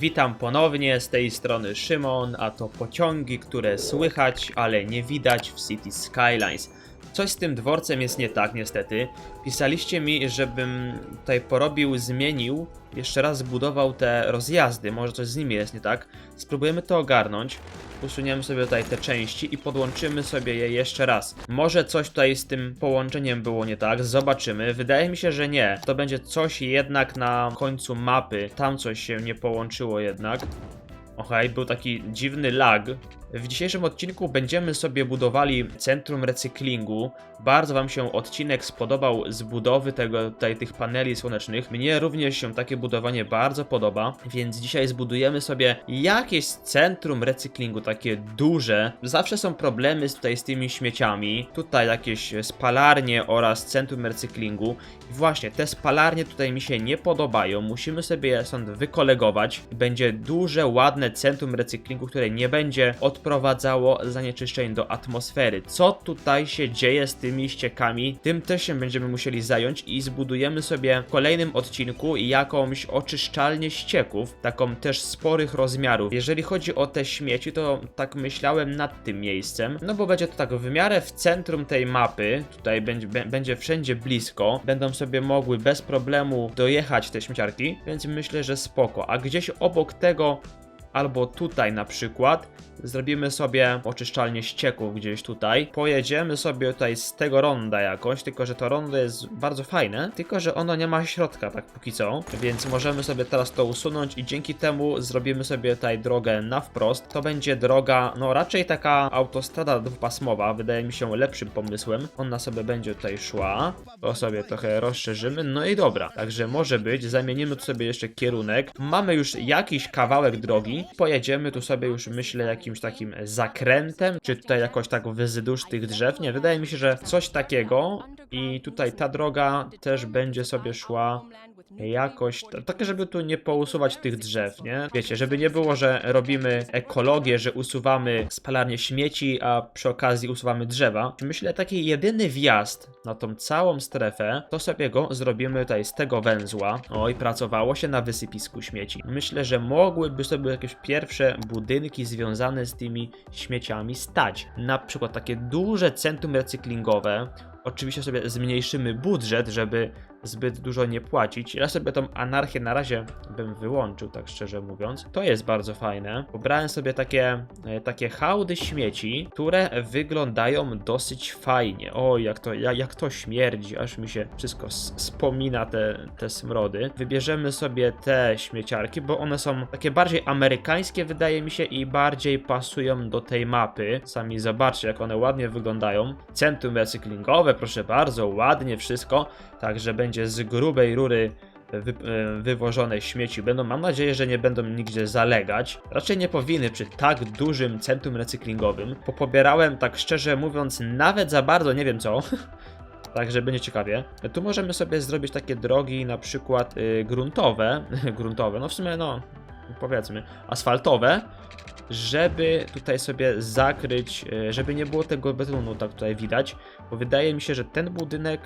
Witam ponownie, z tej strony Szymon, a to pociągi, które słychać, ale nie widać w City Skylines. Coś z tym dworcem jest nie tak, niestety. Pisaliście mi, żebym tutaj porobił, zmienił, jeszcze raz zbudował te rozjazdy. Może coś z nimi jest nie tak. Spróbujemy to ogarnąć. Usuniemy sobie tutaj te części i podłączymy sobie je jeszcze raz. Może coś tutaj z tym połączeniem było nie tak, zobaczymy. Wydaje mi się, że nie. To będzie coś jednak na końcu mapy. Tam coś się nie połączyło jednak. Okej, był taki dziwny lag. W dzisiejszym odcinku będziemy sobie budowali centrum recyklingu. Bardzo Wam się odcinek spodobał z budowy tego, tych paneli słonecznych. Mnie również się takie budowanie bardzo podoba, więc dzisiaj zbudujemy sobie jakieś centrum recyklingu, takie duże. Zawsze są problemy tutaj z tymi śmieciami. Tutaj jakieś spalarnie oraz centrum recyklingu. I właśnie, te spalarnie tutaj mi się nie podobają. Musimy sobie je stąd wykolegować. Będzie duże, ładne centrum recyklingu, które nie będzie odprowadzało zanieczyszczeń do atmosfery. Co tutaj się dzieje z tymi ściekami? Tym też się będziemy musieli zająć i zbudujemy sobie w kolejnym odcinku jakąś oczyszczalnię ścieków, taką też sporych rozmiarów. Jeżeli chodzi o te śmieci, to tak myślałem nad tym miejscem, no bo będzie to tak w miarę w centrum tej mapy, tutaj będzie, bę- będzie wszędzie blisko, będą sobie mogły bez problemu dojechać te śmieciarki, więc myślę, że spoko. A gdzieś obok tego albo tutaj na przykład zrobimy sobie oczyszczalnię ścieków gdzieś tutaj. Pojedziemy sobie tutaj z tego ronda jakoś, tylko że to rondo jest bardzo fajne, tylko że ono nie ma środka tak póki co, więc możemy sobie teraz to usunąć i dzięki temu zrobimy sobie tutaj drogę na wprost. To będzie droga, no raczej taka autostrada dwupasmowa, wydaje mi się lepszym pomysłem. Ona sobie będzie tutaj szła, to sobie trochę rozszerzymy, no i dobra. Także może być, zamienimy tu sobie jeszcze kierunek. Mamy już jakiś kawałek drogi, pojedziemy tu sobie już myślę jakimś takim zakrętem, czy tutaj jakoś tak wzdłuż tych drzew, nie, wydaje mi się, że coś takiego. I tutaj ta droga też będzie sobie szła jakoś, t- tak żeby tu nie pousuwać tych drzew, nie? Wiecie, żeby nie było, że robimy ekologię, że usuwamy spalarnię śmieci, a przy okazji usuwamy drzewa. Myślę, taki jedyny wjazd na tą całą strefę, to sobie go zrobimy tutaj z tego węzła. Oj, pracowało się na wysypisku śmieci. Myślę, że mogłyby sobie jakieś pierwsze budynki związane z tymi śmieciami stać. Na przykład takie duże centrum recyklingowe, Oczywiście sobie zmniejszymy budżet, żeby zbyt dużo nie płacić. Ja sobie tą anarchię na razie bym wyłączył, tak szczerze mówiąc. To jest bardzo fajne. Pobrałem sobie takie, e, takie hałdy śmieci, które wyglądają dosyć fajnie. O, jak to, jak, jak to śmierdzi, aż mi się wszystko s- spomina te, te smrody. Wybierzemy sobie te śmieciarki, bo one są takie bardziej amerykańskie, wydaje mi się, i bardziej pasują do tej mapy. Sami zobaczcie, jak one ładnie wyglądają. Centrum recyklingowe, proszę bardzo, ładnie wszystko. Także będzie z grubej rury wy, e, wywożone śmieci będą. Mam nadzieję, że nie będą nigdzie zalegać. Raczej nie powinny przy tak dużym centrum recyklingowym. Popobierałem, tak szczerze mówiąc, nawet za bardzo nie wiem co. Także będzie ciekawie. Tu możemy sobie zrobić takie drogi, na przykład y, gruntowe. gruntowe, no w sumie, no powiedzmy, asfaltowe, żeby tutaj sobie zakryć, y, żeby nie było tego betonu, tak tutaj widać, bo wydaje mi się, że ten budynek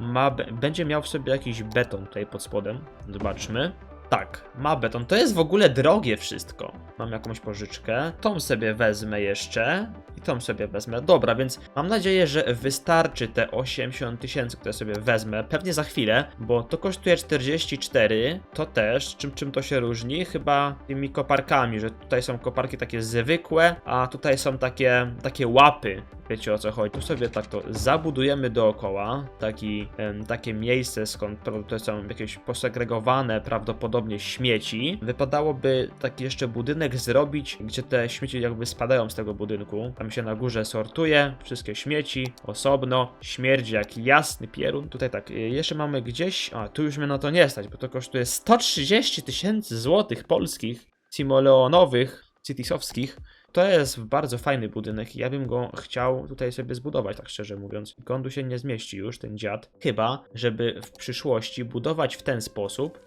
ma, będzie miał w sobie jakiś beton tutaj pod spodem. Zobaczmy. Tak, ma beton. To jest w ogóle drogie wszystko. Mam jakąś pożyczkę. Tą sobie wezmę jeszcze. I tą sobie wezmę. Dobra, więc mam nadzieję, że wystarczy te 80 tysięcy, które sobie wezmę. Pewnie za chwilę, bo to kosztuje 44. To też. Czym, czym to się różni? Chyba tymi koparkami, że tutaj są koparki takie zwykłe, a tutaj są takie, takie łapy. Wiecie o co chodzi. Tu sobie tak to zabudujemy dookoła. Taki, takie miejsce, skąd to są jakieś posegregowane prawdopodobnie śmieci. Wypadałoby taki jeszcze budynek zrobić, gdzie te śmieci jakby spadają z tego budynku. Tam się na górze sortuje wszystkie śmieci osobno. Śmierdzi jak jasny pierun. Tutaj tak, y, jeszcze mamy gdzieś. A, tu już mnie na to nie stać, bo to kosztuje 130 tysięcy złotych polskich, simoleonowych, citysowskich. To jest bardzo fajny budynek i ja bym go chciał tutaj sobie zbudować, tak szczerze mówiąc. Tu się nie zmieści już, ten dziad. Chyba, żeby w przyszłości budować w ten sposób.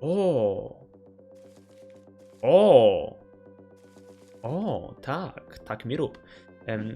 O! O! O, tak, tak mi rób.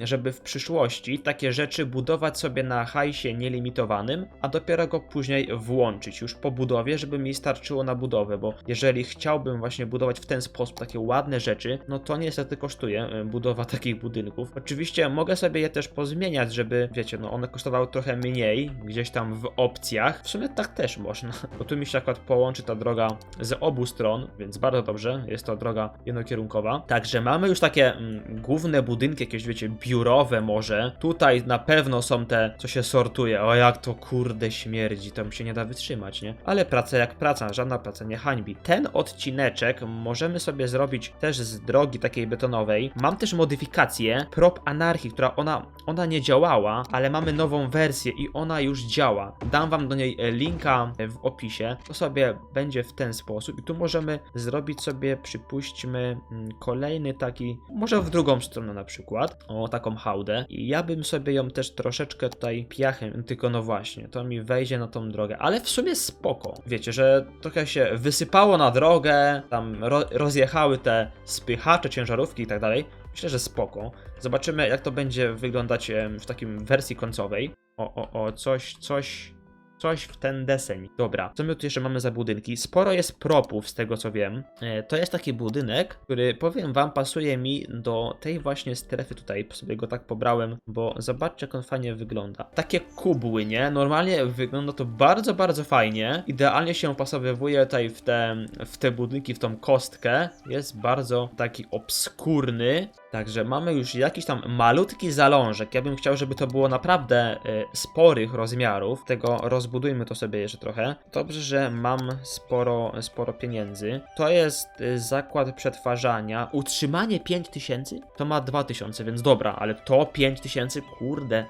Żeby w przyszłości takie rzeczy budować sobie na hajsie nielimitowanym, a dopiero go później włączyć już po budowie, żeby mi starczyło na budowę, bo jeżeli chciałbym właśnie budować w ten sposób takie ładne rzeczy, no to niestety kosztuje budowa takich budynków. Oczywiście mogę sobie je też pozmieniać, żeby, wiecie, no one kosztowały trochę mniej, gdzieś tam w opcjach. W sumie tak też można, bo tu mi się akurat połączy ta droga z obu stron, więc bardzo dobrze, jest to droga jednokierunkowa. Także mamy już takie mm, główne budynki, jakieś wiecie, biurowe może. Tutaj na pewno są te, co się sortuje. O jak to kurde śmierdzi, tam się nie da wytrzymać, nie? Ale praca jak praca, żadna praca nie hańbi. Ten odcineczek możemy sobie zrobić też z drogi takiej betonowej. Mam też modyfikację Prop Anarchii, która ona, ona nie działała, ale mamy nową wersję i ona już działa. Dam wam do niej e, linka w opisie. To sobie będzie w ten sposób i tu możemy zrobić sobie, przypuśćmy, mm, kolejny taki, może w drugą stronę na przykład, o taką hałdę i ja bym sobie ją też troszeczkę tutaj piachem, tylko no właśnie, to mi wejdzie na tą drogę, ale w sumie spoko. Wiecie, że trochę się wysypało na drogę, tam ro rozjechały te spychacze, ciężarówki i tak dalej. Myślę, że spoko. Zobaczymy, jak to będzie wyglądać w takim wersji końcowej. O, o, o, coś, coś, coś w ten deseń. Dobra, co my tu jeszcze mamy za budynki? Sporo jest propów, z tego co wiem. E, to jest taki budynek, który powiem wam pasuje mi do tej właśnie strefy tutaj. Sobie go tak pobrałem, bo zobaczcie jak on fajnie wygląda. Takie kubły, nie? Normalnie wygląda to bardzo, bardzo fajnie. Idealnie się pasowuje tutaj w te, w te budynki, w tą kostkę. Jest bardzo taki obskurny. Także mamy już jakiś tam malutki zalążek. Ja bym chciał, żeby to było naprawdę y, sporych rozmiarów. Tego rozbudujmy to sobie jeszcze trochę. Dobrze, że mam sporo, sporo pieniędzy. To jest y, zakład przetwarzania. Utrzymanie 5000? To ma 2000, więc dobra, ale to 5000, kurde.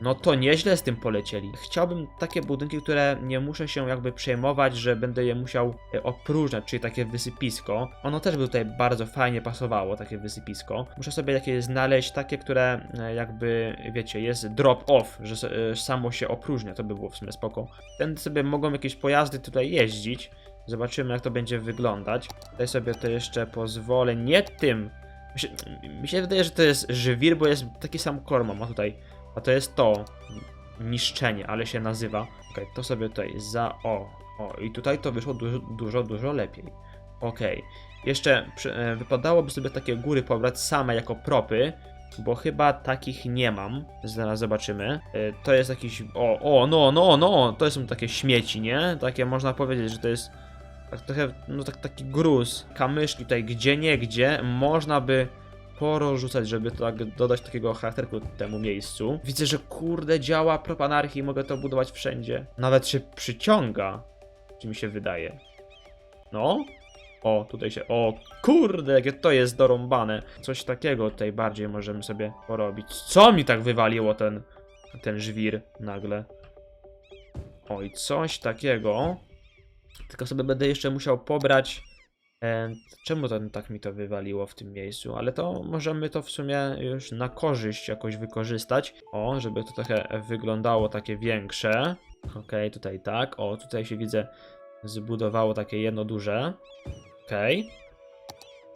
No to nieźle z tym polecieli. Chciałbym takie budynki, które nie muszę się jakby przejmować, że będę je musiał e, opróżniać, czyli takie wysypisko. Ono też by tutaj bardzo fajnie pasowało, takie wysypisko. Muszę sobie znaleźć takie, które e, jakby, wiecie, jest drop off, że e, samo się opróżnia, to by było w sumie spoko. Tędy sobie mogą jakieś pojazdy tutaj jeździć. Zobaczymy jak to będzie wyglądać. Tutaj sobie to jeszcze pozwolę, nie tym. Mi się, mi się wydaje, że to jest żywir, bo jest taki sam korma ma tutaj. A to jest to niszczenie, ale się nazywa. Okej, to sobie tutaj za o. O, i tutaj to wyszło dużo, dużo, dużo lepiej. Okej. Jeszcze przy, e, wypadałoby sobie takie góry pobrać same jako propy, bo chyba takich nie mam. Zaraz zobaczymy. E, to jest jakiś. O, o, no, no, no, to są takie śmieci, nie? Takie można powiedzieć, że to jest. Tak trochę, no tak, taki gruz, kamyszki tutaj gdzie nie gdzie można by porozrzucać, żeby to tak dodać takiego charakterku temu miejscu. Widzę, że kurde działa prop anarchii, mogę to budować wszędzie. Nawet się przyciąga, czy mi się wydaje. No. O, tutaj się. O, kurde, jakie to jest dorąbane. Coś takiego tutaj bardziej możemy sobie porobić. Co mi tak wywaliło ten, ten żwir nagle? Oj, coś takiego. Tylko sobie będę jeszcze musiał pobrać czemu to tak mi to wywaliło w tym miejscu? Ale to możemy to w sumie już na korzyść jakoś wykorzystać. O, żeby to trochę wyglądało takie większe. Okej, tutaj tak. O, tutaj się widzę zbudowało takie jedno duże. Okej.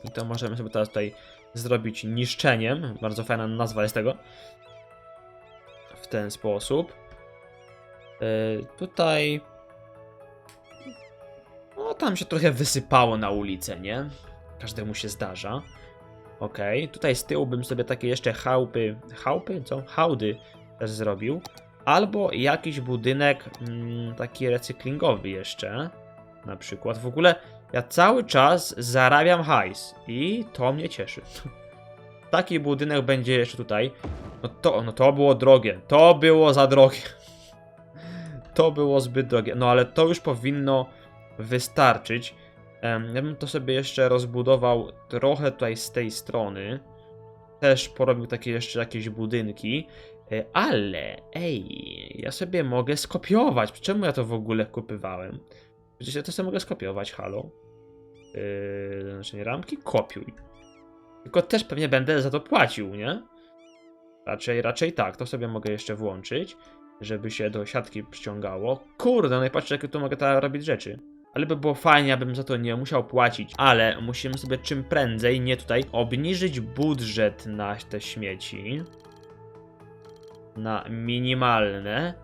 I to możemy sobie teraz tutaj zrobić niszczeniem. Bardzo fajna nazwa jest tego. W ten sposób. E, tutaj no, tam się trochę wysypało na ulicę, nie? Każdemu się zdarza. Okej, tutaj z tyłu bym sobie takie jeszcze chałupy. Chałupy? Co? Hałdy też zrobił. Albo jakiś budynek mm, taki recyklingowy jeszcze. Na przykład. W ogóle ja cały czas zarabiam hajs. I to mnie cieszy. Taki budynek będzie jeszcze tutaj. No to, no to było drogie. To było za drogie. To było zbyt drogie. No ale to już powinno wystarczyć. Ja bym to sobie jeszcze rozbudował trochę tutaj z tej strony. Też porobił takie jeszcze jakieś budynki. E, Ale, ej, ja sobie mogę skopiować. Czemu ja to w ogóle kupywałem? Przecież ja to sobie mogę skopiować, halo. Yy, znaczy ramki? Kopiuj. Tylko też pewnie będę za to płacił, nie? Raczej, raczej tak, to sobie mogę jeszcze włączyć, żeby się do siatki przyciągało. Kurde, no i patrzcie, jakie tu mogę teraz robić rzeczy. Ale by było fajnie, abym za to nie musiał płacić. Ale musimy sobie czym prędzej, nie tutaj, obniżyć budżet na te śmieci. Na minimalne.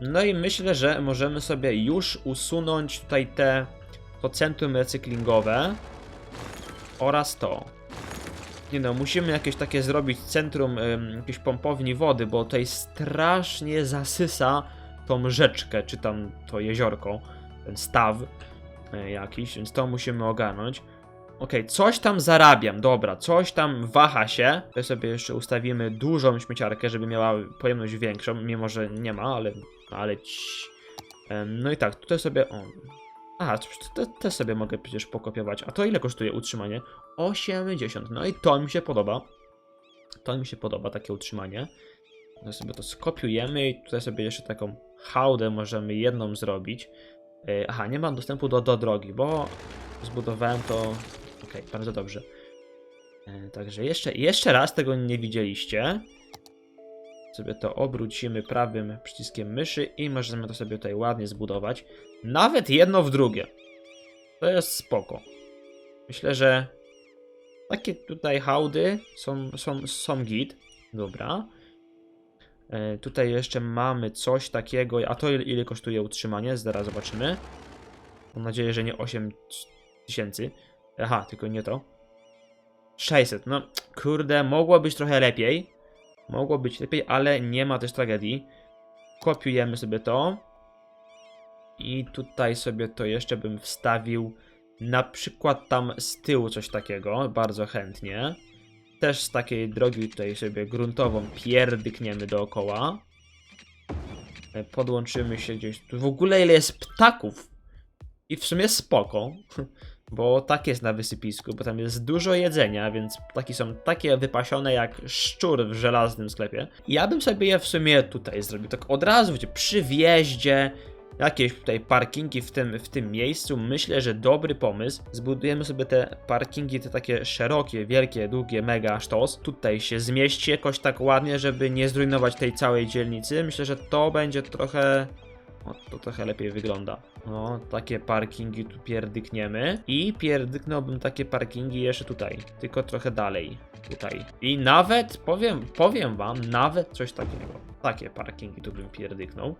No i myślę, że możemy sobie już usunąć tutaj te to centrum recyklingowe oraz to. Nie no, musimy jakieś takie zrobić centrum ym, jakiejś pompowni wody, bo tutaj strasznie zasysa tą rzeczkę, czy tam to jeziorko, ten staw jakiś, więc to musimy ogarnąć. Okej, coś tam zarabiam, dobra, coś tam waha się. Tutaj sobie jeszcze ustawimy dużą śmieciarkę, żeby miała pojemność większą, mimo że nie ma, ale, ale. Em, No i tak, tutaj sobie, o, Aha, te, te sobie mogę przecież pokopiować. A to ile kosztuje utrzymanie? 80. No i to mi się podoba. To mi się podoba, takie utrzymanie. No sobie to skopiujemy i tutaj sobie jeszcze taką hałdę możemy jedną zrobić. E, Aha, nie mam dostępu do, do drogi, bo zbudowałem to... Okej, bardzo dobrze. E, Także jeszcze, jeszcze raz tego nie widzieliście. Sobie to obrócimy prawym przyciskiem myszy i możemy to sobie tutaj ładnie zbudować. Nawet jedno w drugie. To jest spoko. Myślę, że takie tutaj hałdy są, są, są git. Dobra. E, tutaj jeszcze mamy coś takiego. A to ile, ile kosztuje utrzymanie? Zaraz zobaczymy. Mam nadzieję, że nie 8 tysięcy. Aha, tylko nie to. 600. No, kurde, mogło być trochę lepiej. Mogło być lepiej, ale nie ma też tragedii. Kopiujemy sobie to. I tutaj sobie to jeszcze bym wstawił na przykład tam z tyłu coś takiego, bardzo chętnie. Też z takiej drogi tutaj sobie gruntową pierdykniemy dookoła. E, Podłączymy się gdzieś tu. W ogóle ile jest ptaków? I w sumie spoko. Bo tak jest na wysypisku, bo tam jest dużo jedzenia, więc ptaki są takie wypasione jak szczur w żelaznym sklepie. Ja bym sobie je w sumie tutaj zrobił, tak od razu, przy wjeździe, jakieś tutaj parkingi w tym, w tym miejscu. Myślę, że dobry pomysł. Zbudujemy sobie te parkingi, te takie szerokie, wielkie, długie, mega sztos. Tutaj się zmieści jakoś tak ładnie, żeby nie zrujnować tej całej dzielnicy. Myślę, że to będzie trochę... O, to trochę lepiej wygląda. No, takie parkingi tu pierdykniemy. I pierdyknąłbym takie parkingi jeszcze tutaj. Tylko trochę dalej. Tutaj. I nawet, powiem, powiem wam, nawet coś takiego. Takie parkingi tu bym pierdyknął.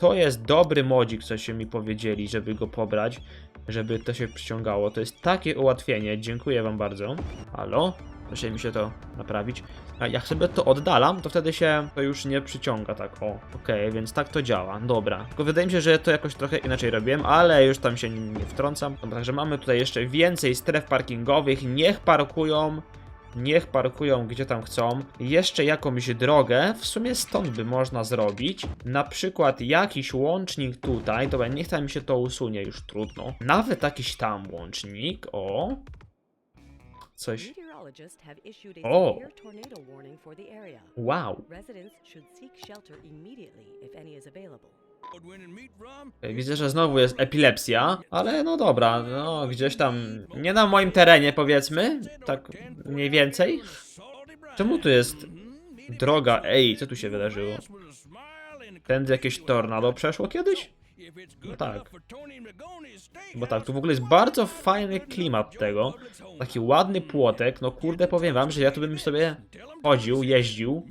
To jest dobry modzik, co się mi powiedzieli, żeby go pobrać, żeby to się przyciągało. To jest takie ułatwienie. Dziękuję wam bardzo. Halo? Proszę mi się to naprawić. A jak sobie to oddalam, to wtedy się to już nie przyciąga tak. O, okej, więc tak to działa. Dobra. Tylko wydaje mi się, że to jakoś trochę inaczej robiłem, ale już tam się nie wtrącam. Dobra, Także mamy tutaj jeszcze więcej stref parkingowych. Niech parkują. Niech parkują gdzie tam chcą. Jeszcze jakąś drogę, w sumie stąd by można zrobić. Na przykład jakiś łącznik tutaj. Dobra, niech tam mi się to usunie, już trudno. Nawet jakiś tam łącznik. O. Coś. Area. Wow. Available. Widzę, że znowu jest epilepsja, ale no dobra, no gdzieś tam, nie na moim terenie powiedzmy, tak mniej więcej. Czemu tu jest droga? Ej, co tu się wydarzyło? Tędy jakieś tornado przeszło kiedyś? No tak. Bo tak, tu w ogóle jest bardzo fajny klimat tego. Taki ładny płotek, no kurde powiem wam, że ja tu bym sobie chodził, jeździł.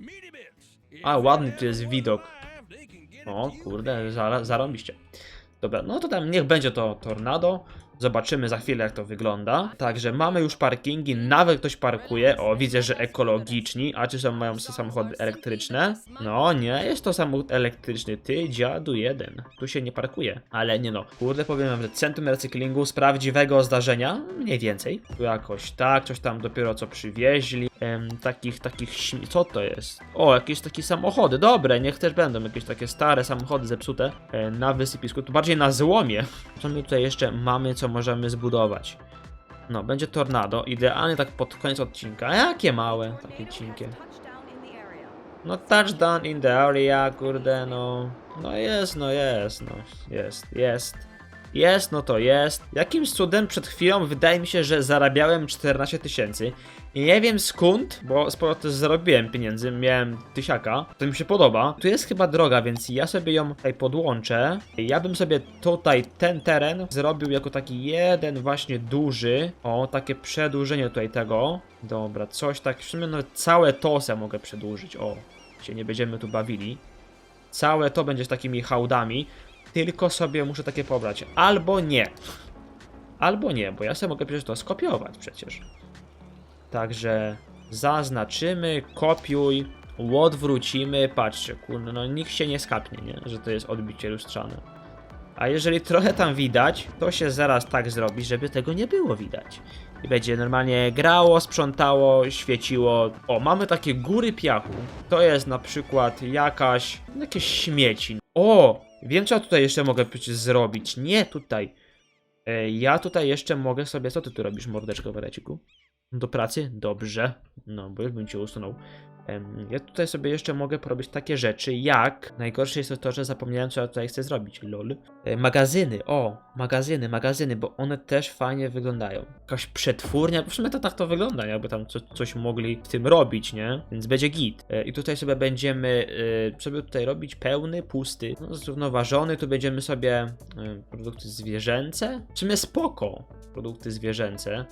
A, ładny tu jest widok. O, kurde, zara- zarąbiście. Dobra, no to tam niech będzie to tornado. Zobaczymy za chwilę, jak to wygląda. Także mamy już parkingi, nawet ktoś parkuje. O, widzę, że ekologiczni. A czy są mają samochody elektryczne? No, nie, jest to samochód elektryczny. Ty, dziadu jeden. Tu się nie parkuje. Ale nie no, kurde, powiem wam, że centrum recyklingu z prawdziwego zdarzenia, mniej więcej. Tu jakoś tak, coś tam dopiero co przywieźli. Em, takich, takich, co to jest? O, jakieś takie samochody, dobre, niech też będą jakieś takie stare samochody zepsute e, na wysypisku, tu bardziej na złomie. Co my tutaj jeszcze mamy, co możemy zbudować? No, będzie tornado, idealnie tak pod koniec odcinka. Jakie małe, takie cienkie. No, touchdown in the area, kurde, no. No jest, no jest, no, jest, jest. Jest, no to jest. Jakimś cudem przed chwilą wydaje mi się, że zarabiałem 14 tysięcy. I Nie wiem skąd, bo sporo też zarobiłem pieniędzy, miałem tysiaka. To mi się podoba. Tu jest chyba droga, więc ja sobie ją tutaj podłączę. Ja bym sobie tutaj ten teren zrobił jako taki jeden właśnie duży. O, takie przedłużenie tutaj tego. Dobra, coś tak, w sumie nawet całe to mogę przedłużyć. O, się nie będziemy tu bawili. Całe to będzie z takimi hałdami. Tylko sobie muszę takie pobrać. Albo nie. Albo nie, bo ja sobie mogę przecież to skopiować przecież. Także zaznaczymy, kopiuj, odwrócimy. Patrzcie, kurde, no nikt się nie skapnie, nie? że to jest odbicie lustrzane. A jeżeli trochę tam widać, to się zaraz tak zrobi, żeby tego nie było widać. I będzie normalnie grało, sprzątało, świeciło. O, mamy takie góry piachu. To jest na przykład jakaś, jakieś śmieci. O, wiem co tutaj jeszcze mogę zrobić. Nie tutaj. E, Ja tutaj jeszcze mogę sobie, co ty tu robisz, mordeczko Wereciku? Do pracy? Dobrze. No, bo już bym cię usunął. Ja tutaj sobie jeszcze mogę porobić takie rzeczy, jak... Najgorsze jest to, że zapomniałem, co ja tutaj chcę zrobić, lol. E, Magazyny, o, magazyny, magazyny, bo one też fajnie wyglądają. Jakaś przetwórnia, w sumie to tak to wygląda, jakby tam co, coś mogli w tym robić, nie? Więc będzie git. E, I tutaj sobie będziemy sobie tutaj robić pełny, pusty, no, zrównoważony, tu będziemy sobie e, produkty zwierzęce. W sumie spoko, produkty zwierzęce.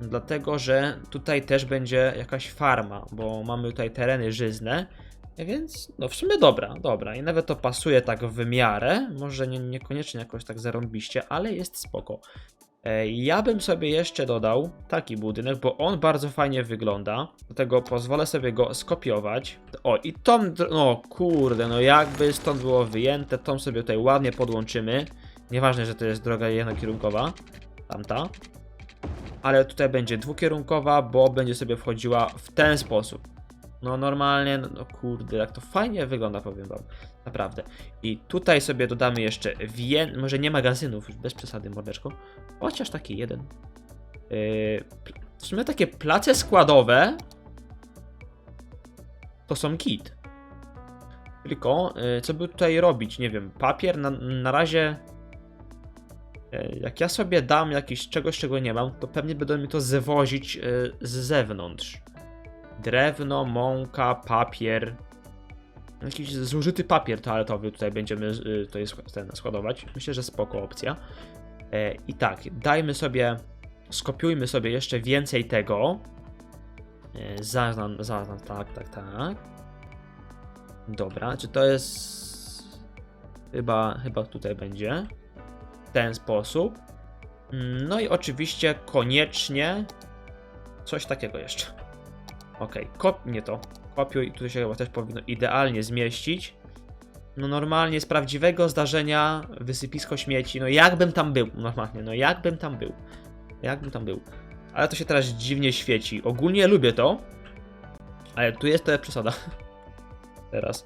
Dlatego, że tutaj też będzie jakaś farma, bo mamy tutaj tereny żyzne, więc no w sumie dobra, dobra. I nawet to pasuje tak w miarę, może nie, niekoniecznie jakoś tak zarąbiście, ale jest spoko. E, Ja bym sobie jeszcze dodał taki budynek, bo on bardzo fajnie wygląda. Dlatego pozwolę sobie go skopiować. O, i dr- no kurde, no jakby stąd było wyjęte, tą sobie tutaj ładnie podłączymy. Nieważne, że to jest droga jednokierunkowa, tamta ale tutaj będzie dwukierunkowa, bo będzie sobie wchodziła w ten sposób. No normalnie, no, no kurde, jak to fajnie wygląda, powiem wam. Naprawdę. I tutaj sobie dodamy jeszcze wię... może nie magazynów, bez przesady, mordeczko. Chociaż taki jeden. Yy, w sumie takie place składowe to są kit. Tylko, yy, co by tutaj robić? Nie wiem, papier na, na razie Jak ja sobie dam jakiś czegoś, czego nie mam, to pewnie będą mi to zwozić e, z zewnątrz. Drewno, mąka, papier. Jakiś zużyty papier toaletowy tutaj będziemy e, tutaj składować. Myślę, że spoko opcja. E, I tak, dajmy sobie, skopiujmy sobie jeszcze więcej tego. E, Zaznam, zaznam, tak, tak, tak. Dobra, czy to jest... Chyba, chyba tutaj będzie ten sposób. Mm, No i oczywiście koniecznie coś takiego jeszcze. Ok, kop nie to. Kopiuj, tu się chyba też powinno idealnie zmieścić. No normalnie z prawdziwego zdarzenia wysypisko śmieci. No jakbym tam był, normalnie, no jakbym tam był. Jakbym tam był. Ale to się teraz dziwnie świeci. Ogólnie lubię to. Ale tu jest to przesada. Teraz.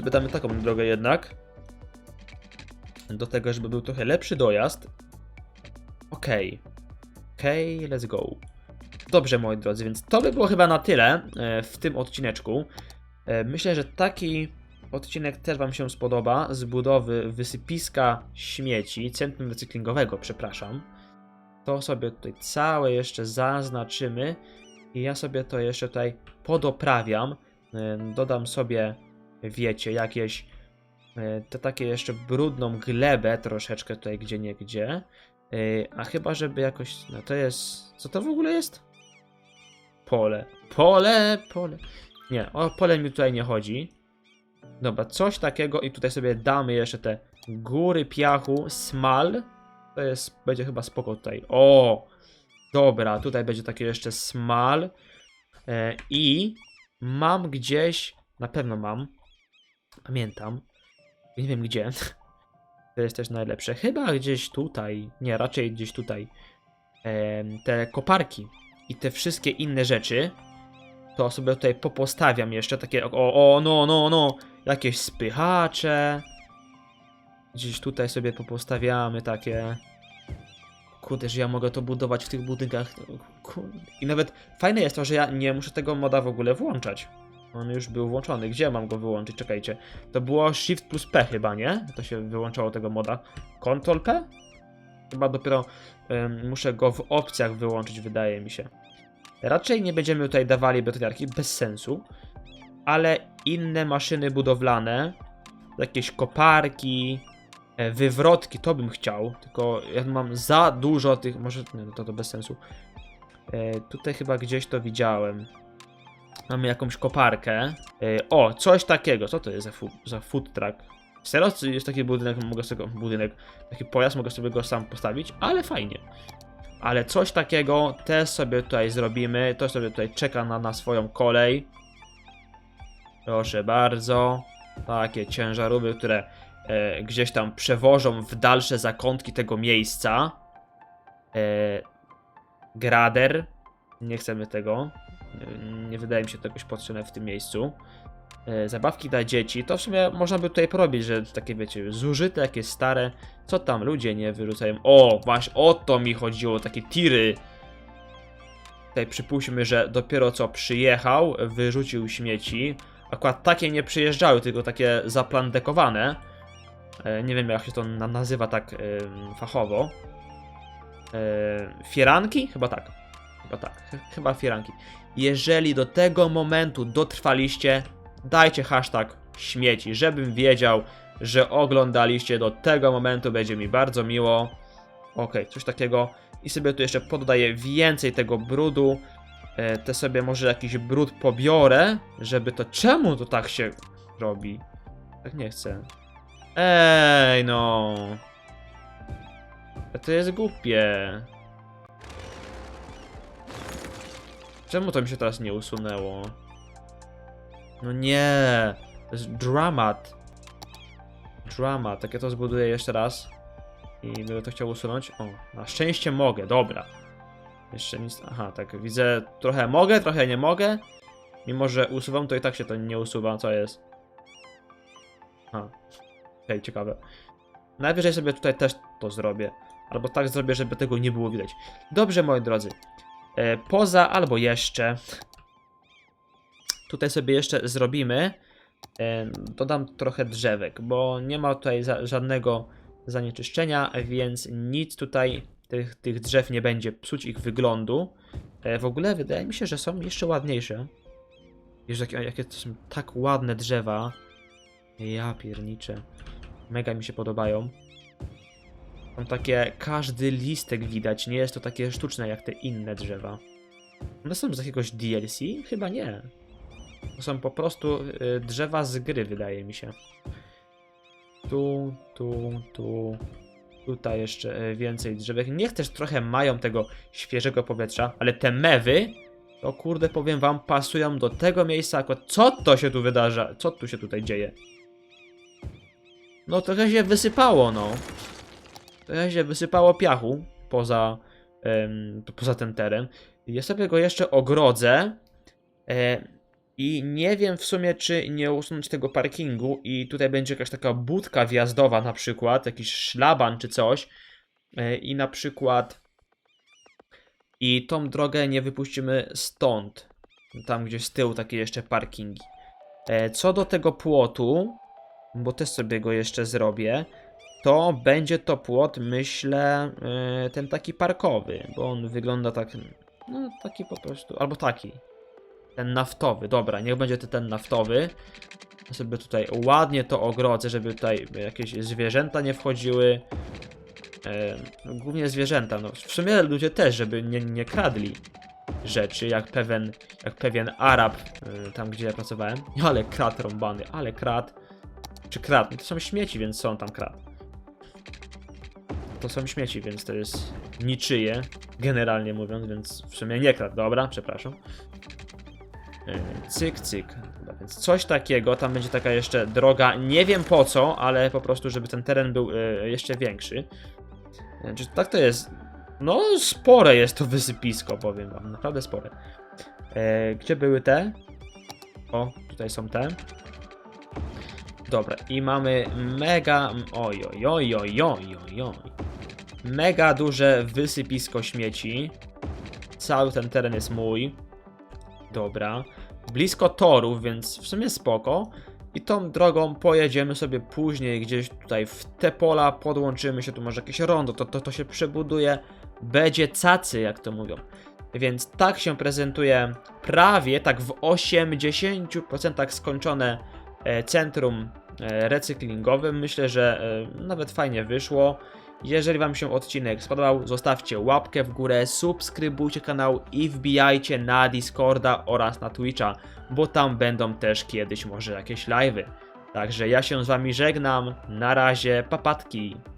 Damy taką drogę jednak do tego, żeby był trochę lepszy dojazd. Okej. Okej, let's go. Dobrze, moi drodzy, więc to by było chyba na tyle e, w tym odcineczku. E, Myślę, że taki odcinek też Wam się spodoba z budowy wysypiska śmieci, centrum recyklingowego, przepraszam. To sobie tutaj całe jeszcze zaznaczymy i ja sobie to jeszcze tutaj podoprawiam. E, Dodam sobie, wiecie, jakieś to takie jeszcze brudną glebę troszeczkę tutaj gdzie nie gdzie. A chyba żeby jakoś. No to jest. Co to w ogóle jest? Pole. Pole, pole. Nie, o pole mi tutaj nie chodzi. Dobra, coś takiego i tutaj sobie damy jeszcze te góry piachu, smal. To jest, będzie chyba spoko tutaj. O! Dobra, tutaj będzie takie jeszcze smal. E, I mam gdzieś, na pewno mam, pamiętam, nie wiem gdzie. To jest też najlepsze. Chyba gdzieś tutaj. Nie, raczej gdzieś tutaj. Te koparki i te wszystkie inne rzeczy. To sobie tutaj popostawiam jeszcze takie. O, o, no, no, no. Jakieś spychacze. Gdzieś tutaj sobie popostawiamy takie. Kurde, że ja mogę to budować w tych budynkach. Kurde. I nawet fajne jest to, że ja nie muszę tego moda w ogóle włączać. On już był włączony. Gdzie mam go wyłączyć? Czekajcie. To było Shift plus P chyba, nie? To się wyłączało tego moda. Ctrl P? Chyba dopiero em, muszę go w opcjach wyłączyć, wydaje mi się. Raczej nie będziemy tutaj dawali betoniarki, bez sensu. Ale inne maszyny budowlane, jakieś koparki, e, wywrotki, to bym chciał. Tylko ja mam za dużo tych, może nie, no to, to bez sensu. E, tutaj chyba gdzieś to widziałem. Mamy jakąś koparkę. E, o, coś takiego. Co to jest za, fu za food truck? Serio, czy jest taki budynek, mogę sobie budynek, taki pojazd, mogę sobie go sam postawić, ale fajnie. Ale coś takiego też sobie tutaj zrobimy. To sobie tutaj czeka na, na swoją kolej. Proszę bardzo. Takie ciężarówki, które e, gdzieś tam przewożą w dalsze zakątki tego miejsca. E, grader. Nie chcemy tego. Nie, nie wydaje mi się to jakoś potrzebne w tym miejscu. E, zabawki dla dzieci. To w sumie można by tutaj porobić, że takie wiecie, zużyte, jakieś stare. Co tam ludzie nie wyrzucają? O, właśnie o to mi chodziło, takie tiry. Tutaj przypuśćmy, że dopiero co przyjechał, wyrzucił śmieci. Akurat takie nie przyjeżdżały, tylko takie zaplandekowane. E, nie wiem jak się to na nazywa tak fachowo. Fieranki? Chyba tak. Chyba tak. Ch- Chyba fieranki. Jeżeli do tego momentu dotrwaliście, dajcie hashtag śmieci, żebym wiedział, że oglądaliście do tego momentu, będzie mi bardzo miło. Ok, coś takiego. I sobie tu jeszcze poddaję więcej tego brudu. E, te sobie może jakiś brud pobiorę, żeby to... Czemu to tak się robi? Tak nie chcę. Ej, no. To jest głupie. Czemu to mi się teraz nie usunęło? No nie. To jest dramat. Dramat. Tak ja to zbuduję jeszcze raz. I będę to chciał usunąć. O, na szczęście mogę, dobra. Jeszcze nic. Aha, tak widzę. Trochę mogę, trochę nie mogę. Mimo, że usuwam, to i tak się to nie usuwa. Co jest? Aha. Okej, ciekawe. Najwyżej sobie tutaj też to zrobię. Albo tak zrobię, żeby tego nie było widać. Dobrze, moi drodzy. E, poza albo jeszcze. Tutaj sobie jeszcze zrobimy. E, dodam trochę drzewek, bo nie ma tutaj żadnego zanieczyszczenia, więc nic tutaj tych, tych drzew nie będzie psuć ich wyglądu. E, w ogóle wydaje mi się, że są jeszcze ładniejsze. Jezu, jakie, jakie to są tak ładne drzewa. Ja pierniczę. Mega mi się podobają. Są takie, każdy listek widać, nie jest to takie sztuczne jak te inne drzewa. One są z jakiegoś DLC? Chyba nie. To są po prostu y, drzewa z gry, wydaje mi się. Tu, tu, tu. Tutaj jeszcze y, więcej drzewek. Niech też trochę mają tego świeżego powietrza, ale te mewy, to kurde powiem wam, pasują do tego miejsca. Akurat co to się tu wydarza? Co tu się tutaj dzieje? No trochę się wysypało, no. Trochę się wysypało piachu poza, to poza ten teren. Ja sobie go jeszcze ogrodzę. E, I nie wiem w sumie, czy nie usunąć tego parkingu i tutaj będzie jakaś taka budka wjazdowa na przykład, jakiś szlaban czy coś. E, I na przykład i tą drogę nie wypuścimy stąd. Tam gdzieś z tyłu takie jeszcze parkingi. E, co do tego płotu, bo też sobie go jeszcze zrobię, to będzie to płot, myślę, e, ten taki parkowy, bo on wygląda tak, no taki po prostu, albo taki. Ten naftowy, dobra, niech będzie to ten naftowy. Ja sobie tutaj ładnie to ogrodzę, żeby tutaj jakieś zwierzęta nie wchodziły. E, no, głównie zwierzęta, no w sumie ludzie też, żeby nie, nie kradli rzeczy, jak pewien, jak pewien Arab, e, tam gdzie ja pracowałem. Ale krat rąbany, ale krat. Czy krat? No to są śmieci, więc są tam krat. To są śmieci, więc to jest niczyje, generalnie mówiąc, więc w sumie nie krat. Dobra, przepraszam. E, Cyk, cyk. Dobra, więc coś takiego, tam będzie taka jeszcze droga, nie wiem po co, ale po prostu, żeby ten teren był e, jeszcze większy. Czy tak to jest? No, spore jest to wysypisko, powiem wam, naprawdę spore. E, gdzie były te? O, tutaj są te. Dobra, i mamy mega. Oj, oj, oj, oj, oj, oj, oj. Mega duże wysypisko śmieci. Cały ten teren jest mój. Dobra. blisko torów, więc w sumie spoko. I tą drogą pojedziemy sobie później gdzieś tutaj w te pola, podłączymy się, tu może jakieś rondo, to, to, to się przebuduje, będzie cacy, jak to mówią. Więc tak się prezentuje prawie, tak w 80% skończone e, centrum e, recyklingowe. Myślę, że e, nawet fajnie wyszło. Jeżeli Wam się odcinek spodobał, zostawcie łapkę w górę, subskrybujcie kanał i wbijajcie na Discorda oraz na Twitcha, bo tam będą też kiedyś może jakieś live'y. Także ja się z Wami żegnam, na razie, papatki.